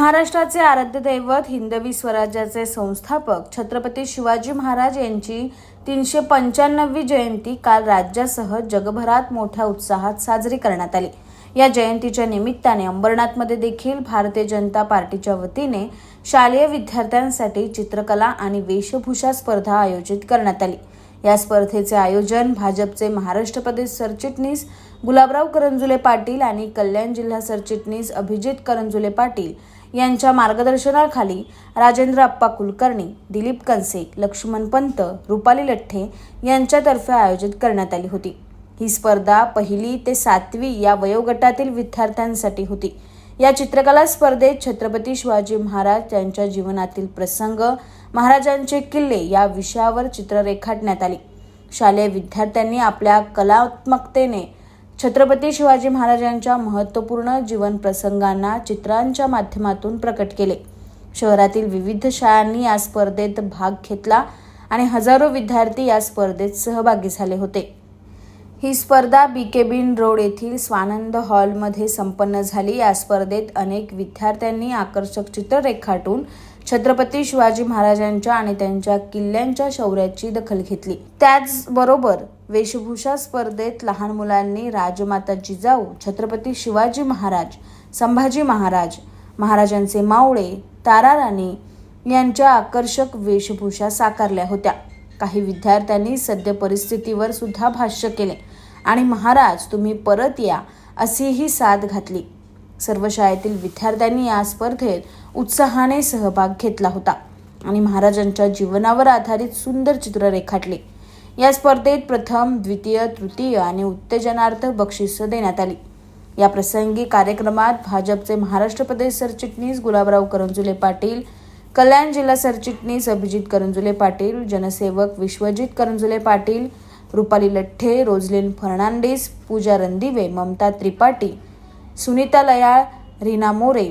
महाराष्ट्राचे आराध्य दैवत हिंदवी स्वराज्याचे संस्थापक छत्रपती शिवाजी महाराज यांची तीनशे पंच्याण्णववी जयंती काल राज्यासह जगभरात मोठ्या उत्साहात साजरी करण्यात आली. या जयंतीच्या निमित्ताने अंबरनाथमध्ये देखील भारतीय जनता पार्टीच्या वतीने शालेय विद्यार्थ्यांसाठी चित्रकला आणि वेशभूषा स्पर्धा आयोजित करण्यात आली. या स्पर्धेचे आयोजन भाजपचे महाराष्ट्र प्रदेश सरचिटणीस गुलाबराव करंजुले पाटील आणि कल्याण जिल्हा सरचिटणीस अभिजित करंजुले पाटील यांच्या मार्गदर्शनाखाली राजेंद्र अप्पा कुलकर्णी दिलीप कनसे लक्ष्मण पंत रुपाली लठ्ठे यांच्यातर्फे आयोजित करण्यात आली होती. ही स्पर्धा पहिली ते सातवी या वयोगटातील विद्यार्थ्यांसाठी होती. या चित्रकला स्पर्धेत छत्रपती शिवाजी महाराज यांच्या जीवनातील प्रसंग महाराजांचे किल्ले या विषयावर चित्र रेखाटण्यात आली. शालेय विद्यार्थ्यांनी आपल्या कलात्मकतेने छत्रपती शिवाजी महाराजांच्या महत्त्वपूर्ण जीवन प्रसंगांना चित्रांच्या माध्यमातून प्रकट केले. शहरातील विविध शाळांनी या स्पर्धेत भाग घेतला आणि हजारो विद्यार्थी या स्पर्धेत सहभागी झाले होते. ही स्पर्धा बी के बिन रोड येथील स्वानंद हॉलमध्ये संपन्न झाली. या स्पर्धेत अनेक विद्यार्थ्यांनी आकर्षक चित्र रेखाटून छत्रपती शिवाजी महाराजांच्या आणि त्यांच्या किल्ल्यांच्या शौर्याची दखल घेतली. त्याचबरोबर वेशभूषा स्पर्धेत लहान मुलांनी राजमाता जिजाऊ छत्रपती शिवाजी महाराज संभाजी महाराज महाराजांचे मावळे तारा राणी यांच्या आकर्षक वेशभूषा साकारल्या होत्या. काही विद्यार्थ्यांनी सद्य परिस्थितीवर सुद्धा भाष्य केले आणि महाराज तुम्ही परत या अशीही साथ घातली. सर्व शाळेतील विद्यार्थ्यांनी या स्पर्धेत उत्साहाने सहभाग घेतला होता आणि महाराजांच्या जीवनावर आधारित सुंदर चित्र रेखाटले. या स्पर्धेत प्रथम द्वितीय तृतीय आणि उत्तेजनार्थ बक्षिसं देण्यात आली. या प्रसंगी कार्यक्रमात भाजपचे महाराष्ट्र प्रदेश सरचिटणीस गुलाबराव करंजुले पाटील कल्याण जिल्हा सरचिटणीस अभिजित करंजुले पाटील जनसेवक विश्वजित करंजुले पाटील रुपाली लठ्ठे रोजलिन फर्नांडिस पूजा रणदिवे ममता त्रिपाठी सुनीता लयाळ रीना मोरे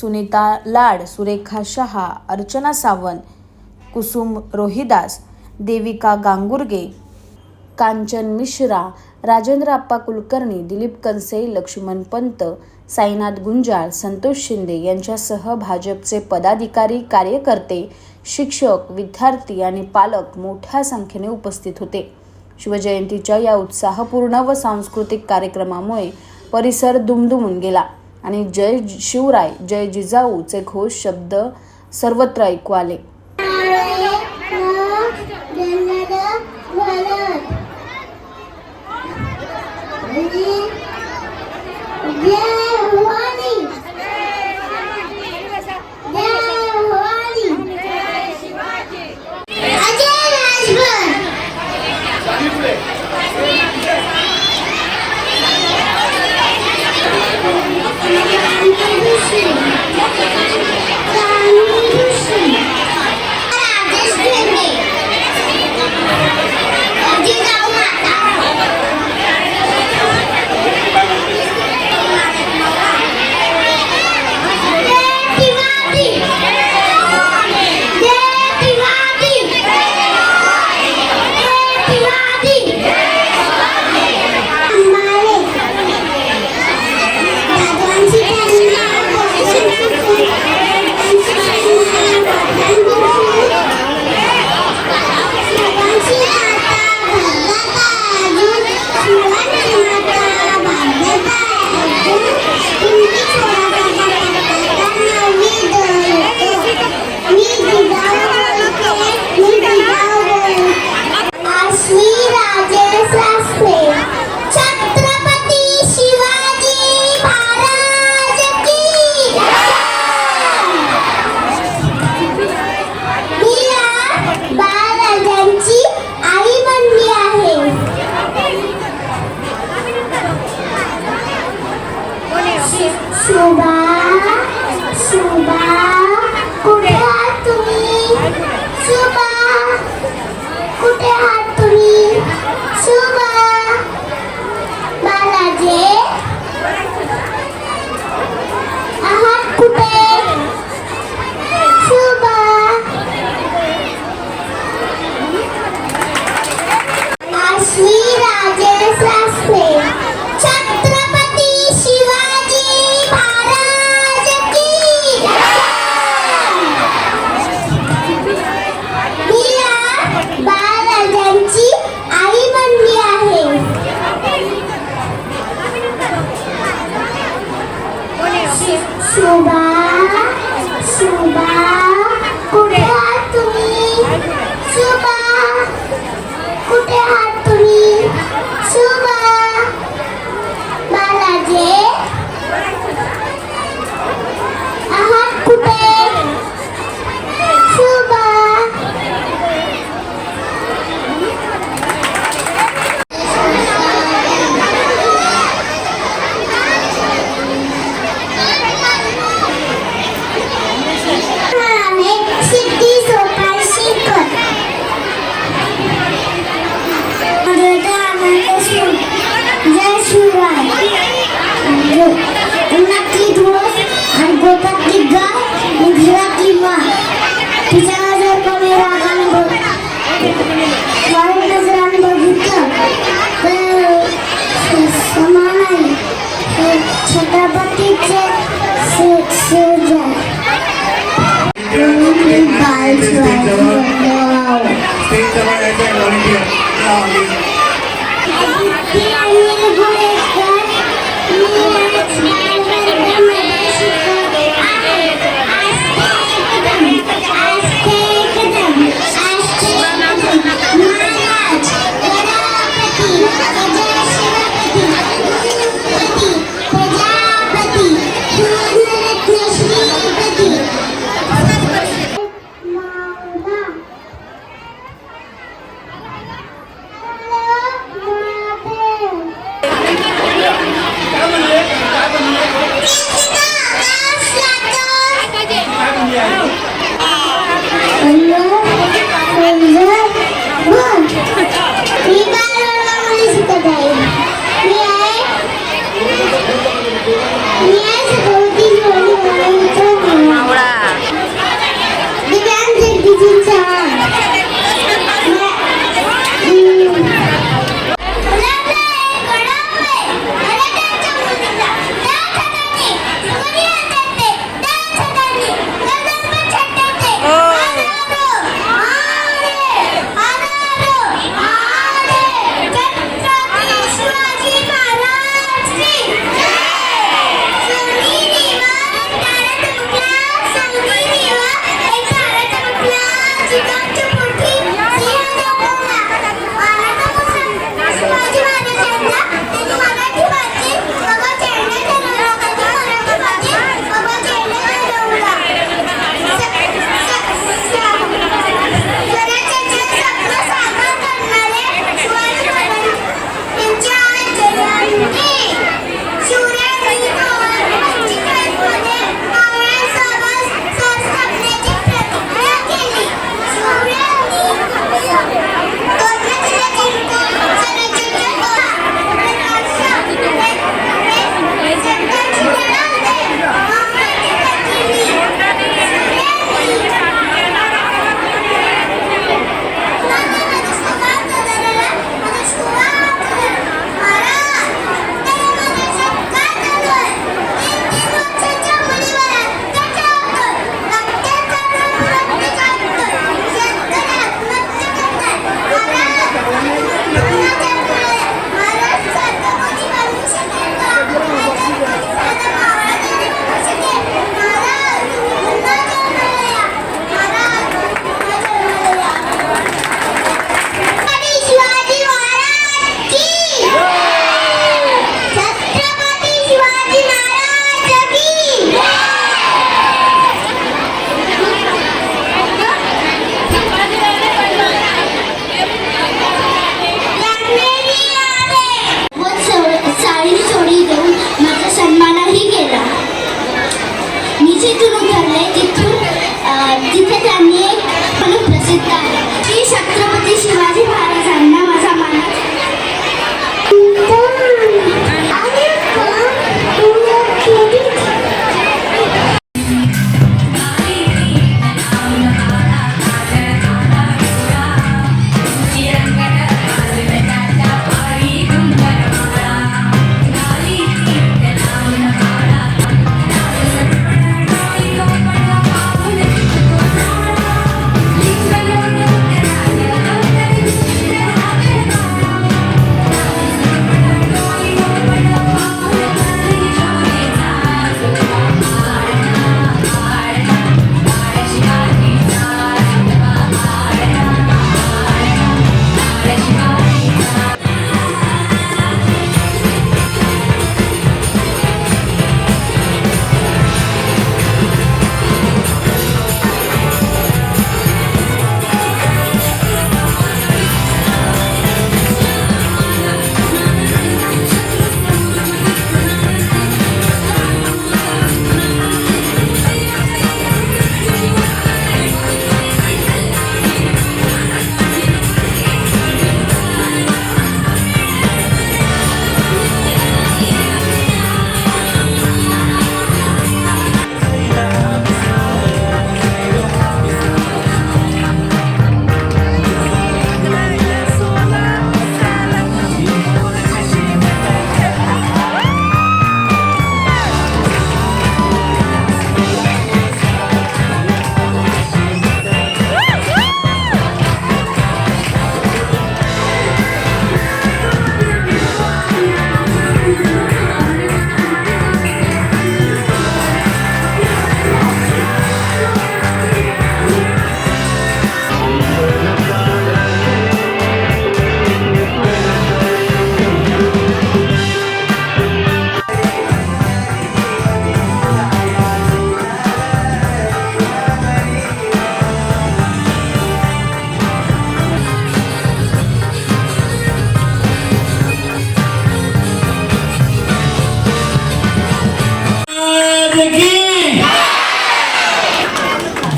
सुनीता लाड सुरेखा शहा अर्चना सावंत कुसुम रोहिदास देविका गांगुर्गे कांचन मिश्रा राजेंद्र आप्पा कुलकर्णी दिलीप कनसे लक्ष्मण पंत साईनाथ गुंजाळ संतोष शिंदे यांच्यासह भाजपचे पदाधिकारी कार्यकर्ते शिक्षक विद्यार्थी आणि पालक मोठ्या संख्येने उपस्थित होते. शिवजयंतीच्या या उत्साहपूर्ण व सांस्कृतिक कार्यक्रमामुळे परिसर दुमदुमून गेला आणि जय शिवराय जय जिजाऊचे घोष शब्द सर्वत्र ऐकू आले.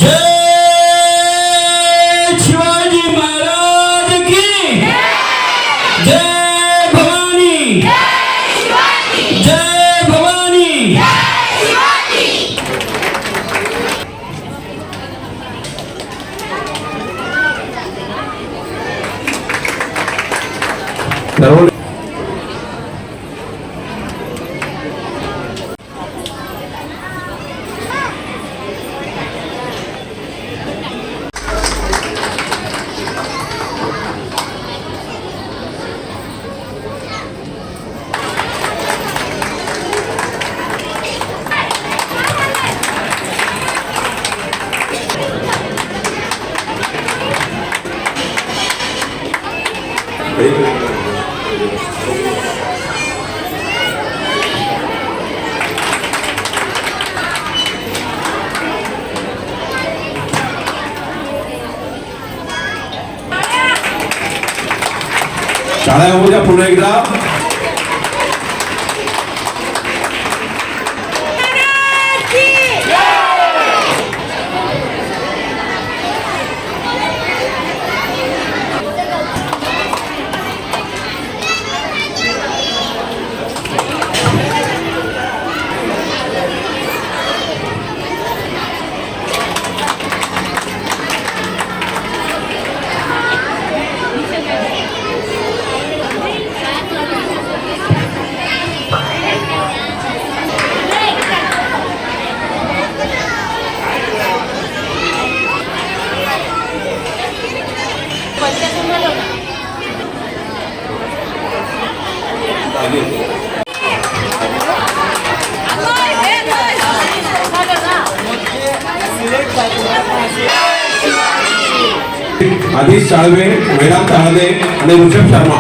Yeah. program आधीश साळवे वेदांत हळदे आणि ऋषभ शर्मा.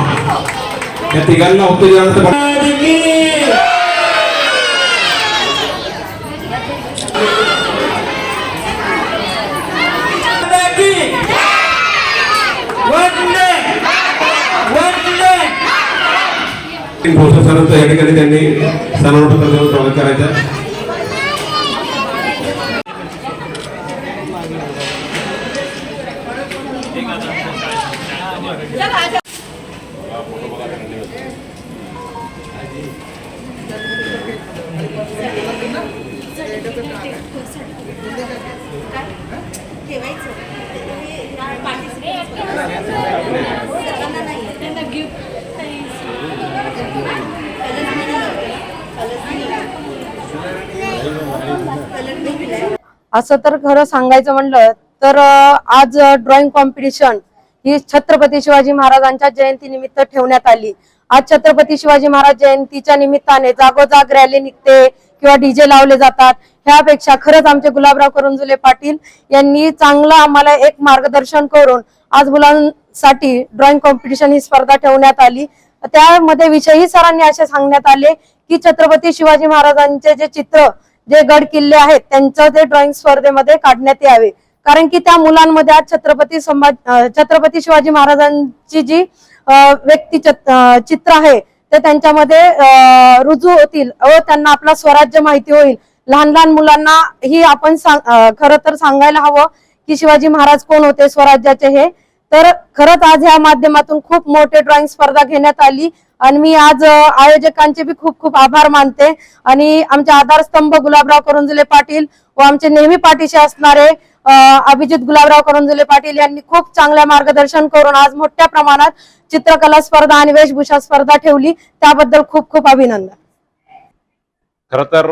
या तिघांना उत्तेजनाचं या ठिकाणी त्यांनी सन्मानपत्र देऊन स्वागत करायचं. असं तर खरं सांगायचं म्हणलं तर आज ड्रॉइंग कॉम्पिटिशन ही छत्रपती शिवाजी महाराजांच्या जयंती निमित्त ठेवण्यात आली. आज छत्रपती शिवाजी महाराज जयंतीच्या निमित्ताने जागोजाग रॅली निघते किंवा डीजे लावले जातात. ह्यापेक्षा खरंच आमचे गुलाबराव करंजुले पाटील यांनी चांगलं आम्हाला एक मार्गदर्शन करून आज मुलांसाठी ड्रॉइंग कॉम्पिटिशन ही स्पर्धा ठेवण्यात आली. त्यामध्ये विषयी सरांनी असे सांगण्यात आले की छत्रपती शिवाजी महाराजांचे जे चित्र जे गड किल्ले आहेत त्यांचं ते ड्रॉइंग स्पर्धेमध्ये काढण्यात यावे. कारण की त्या मुलांमध्ये आज छत्रपती संभाजी छत्रपती शिवाजी महाराजांची जी अं, व्यक्ती चित्र आहे ते त्यांच्यामध्ये अं, रुजू होतील व त्यांना आपला स्वराज्य माहिती होईल. लहान लहान मुलांना ही आपण सांग- खर खरं तर सांगायला हवं की शिवाजी महाराज कोण होते स्वराज्याचे हे तर खरंच आज या माध्यमातून खूप मोठे ड्रॉइंग स्पर्धा घेण्यात आली. आणि मी आज आयोजकांचे बी खूप खूप आभार मानते. आणि आमचे आधारस्तंभ गुलाबराव करंजुले पाटील व आमचे नेहमी पाठीशी असणारे अभिजित गुलाबराव करंजुले पाटील यांनी खूप चांगल्या मार्गदर्शन करून आज मोठ्या प्रमाणात चित्रकला स्पर्धा आणि वेशभूषा स्पर्धा ठेवली. त्याबद्दल खूप खूप अभिनंदन. खर तर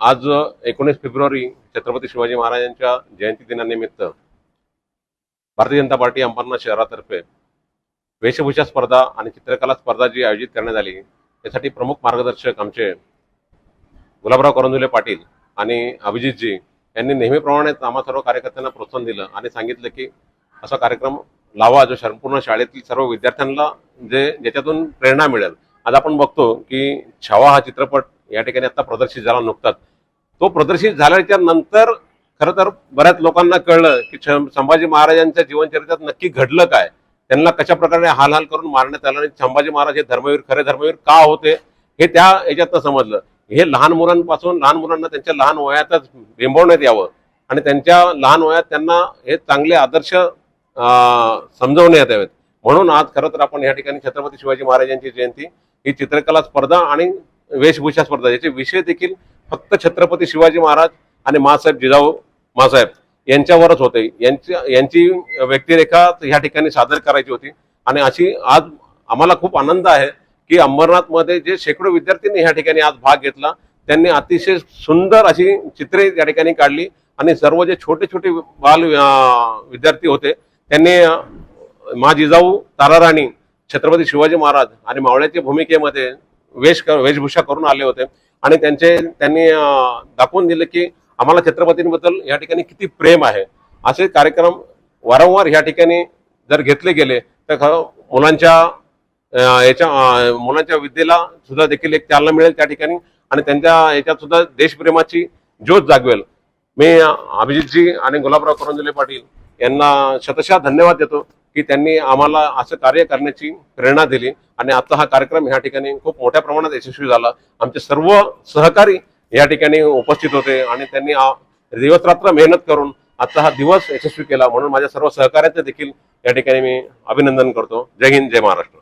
आज एकोणीस फेब्रुवारी छत्रपती शिवाजी महाराजांच्या जयंती दिनानिमित्त भारतीय जनता पार्टी अंबरनाथ शहरातर्फे वेशभूषा स्पर्धा आणि चित्रकला स्पर्धा जी आयोजित करण्यात आली त्यासाठी प्रमुख मार्गदर्शक आमचे गुलाबराव करंजुले पाटील आणि अभिजितजी यांनी नेहमीप्रमाणे आम्हा सर्व कार्यकर्त्यांना प्रोत्साहन दिलं आणि सांगितलं की असा कार्यक्रम लावा जो संपूर्ण शाळेतील सर्व विद्यार्थ्यांना जे ज्याच्यातून प्रेरणा मिळेल. आज आपण बघतो की छावा हा चित्रपट या ठिकाणी आता प्रदर्शित झाला नुकताच. तो प्रदर्शित झाल्याच्यानंतर खरं तर बऱ्याच लोकांना कळलं की छ- संभाजी महाराजांच्या जीवनचरित्रात नक्की घडलं काय? त्यांना कशा प्रकारे हालहाल करून मारण्यात आलं आणि संभाजी महाराज हे धर्मवीर खरे धर्मवीर का होते? हे त्या याच्यातनं समजलं. हे लहान मुलांपासून लहान मुलांना त्यांच्या लहान वयातच बिंबवण्यात यावं आणि त्यांच्या लहान वयात त्यांना हे चांगले आदर्श समजवण्यात यावेत. म्हणून आज खरं तर आपण या ठिकाणी छत्रपती शिवाजी महाराजांची जयंती ही चित्रकला स्पर्धा आणि वेशभूषा स्पर्धा याचे विषय देखील फक्त छत्रपती शिवाजी महाराज आणि मासाहेब जिजाऊ मासाहेब यांच्यावरच होते. यांची यांची व्यक्तिरेखा ह्या ठिकाणी सादर करायची होती. आणि अशी आज आम्हाला खूप आनंद आहे की अंबरनाथमध्ये जे शेकडो विद्यार्थ्यांनी ह्या ठिकाणी आज भाग घेतला त्यांनी अतिशय सुंदर अशी चित्रे या ठिकाणी काढली आणि सर्व जे छोटे छोटे बाल विद्यार्थी होते त्यांनी मा जिजाऊ ताराराणी छत्रपती शिवाजी महाराज आणि मावळ्याच्या भूमिकेमध्ये वेश वेशभूषा करून आले होते. आणि त्यांचे त्यांनी दाखवून दिले की आम्हाला छत्रपतींबद्दल या ठिकाणी किती प्रेम आहे? असे कार्यक्रम वारंवार या ठिकाणी जर घेतले गेले तर खरं मुलांच्या याच्या मुलांच्या विद्येला सुद्धा देखील एक चालना मिळेल त्या ठिकाणी आणि त्यांच्या याच्यात सुद्धा देशप्रेमाची ज्योत जागवेल. मी अभिजितजी आणि गुलाबराव करंजुले पाटील यांना शतशः धन्यवाद देतो की त्यांनी आम्हाला असं कार्य करण्याची प्रेरणा दिली आणि आजचा हा कार्यक्रम ह्या ठिकाणी खूप मोठ्या प्रमाणात यशस्वी झाला. आमचे सर्व सहकारी या ठिकाणी उपस्थित होते आणि त्यांनी दिवसरात्र मेहनत करून आजचा हा दिवस यशस्वी केला म्हणून माझ्या सर्व सहकार्याचं देखील या ठिकाणी मी अभिनंदन करतो. जय हिंद जय महाराष्ट्र.